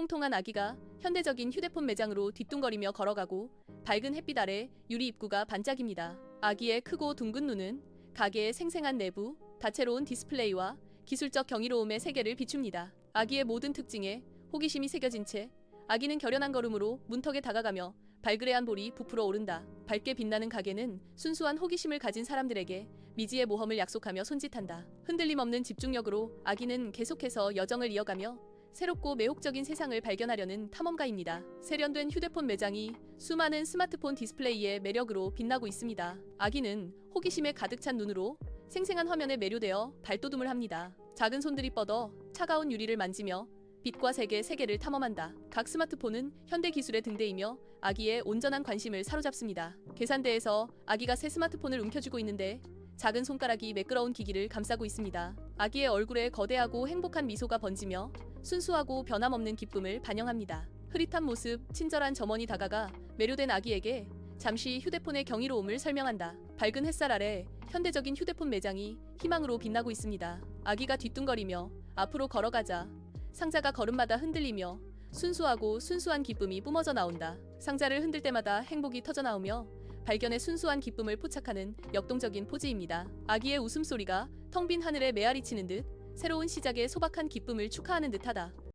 통통한 아기가 현대적인 휴대폰 매장으로 뒤뚱거리며 걸어가고 밝은 햇빛 아래 유리 입구가 반짝입니다. 아기의 크고 둥근 눈은 가게의 생생한 내부, 다채로운 디스플레이와 기술적 경이로움의 세계를 비춥니다. 아기의 모든 특징에 호기심이 새겨진 채 아기는 결연한 걸음으로 문턱에 다가가며 발그레한 볼이 부풀어 오른다. 밝게 빛나는 가게는 순수한 호기심을 가진 사람들에게 미지의 모험을 약속하며 손짓한다. 흔들림 없는 집중력으로 아기는 계속해서 여정을 이어가며 새롭고 매혹적인 세상을 발견하려는 탐험가입니다. 세련된 휴대폰 매장이 수많은 스마트폰 디스플레이의 매력으로 빛나고 있습니다. 아기는 호기심에 가득 찬 눈으로 생생한 화면에 매료되어 발돋움을 합니다. 작은 손들이 뻗어 차가운 유리를 만지며 빛과 색의 세계를 탐험한다. 각 스마트폰은 현대 기술의 등대이며 아기의 온전한 관심을 사로잡습니다. 계산대에서 아기가 새 스마트폰을 움켜쥐고 있는데 작은 손가락이 매끄러운 기기를 감싸고 있습니다. 아기의 얼굴에 거대하고 행복한 미소가 번지며 순수하고 변함없는 기쁨을 반영합니다. 흐릿한 모습, 친절한 점원이 다가가 매료된 아기에게 잠시 휴대폰의 경이로움을 설명한다. 밝은 햇살 아래 현대적인 휴대폰 매장이 희망으로 빛나고 있습니다. 아기가 뒤뚱거리며 앞으로 걸어가자 상자가 걸음마다 흔들리며 순수하고 순수한 기쁨이 뿜어져 나온다. 상자를 흔들 때마다 행복이 터져 나오며 발견의 순수한 기쁨을 포착하는 역동적인 포즈입니다. 아기의 웃음소리가 텅 빈 하늘에 메아리치는 듯 새로운 시작의 소박한 기쁨을 축하하는 듯하다.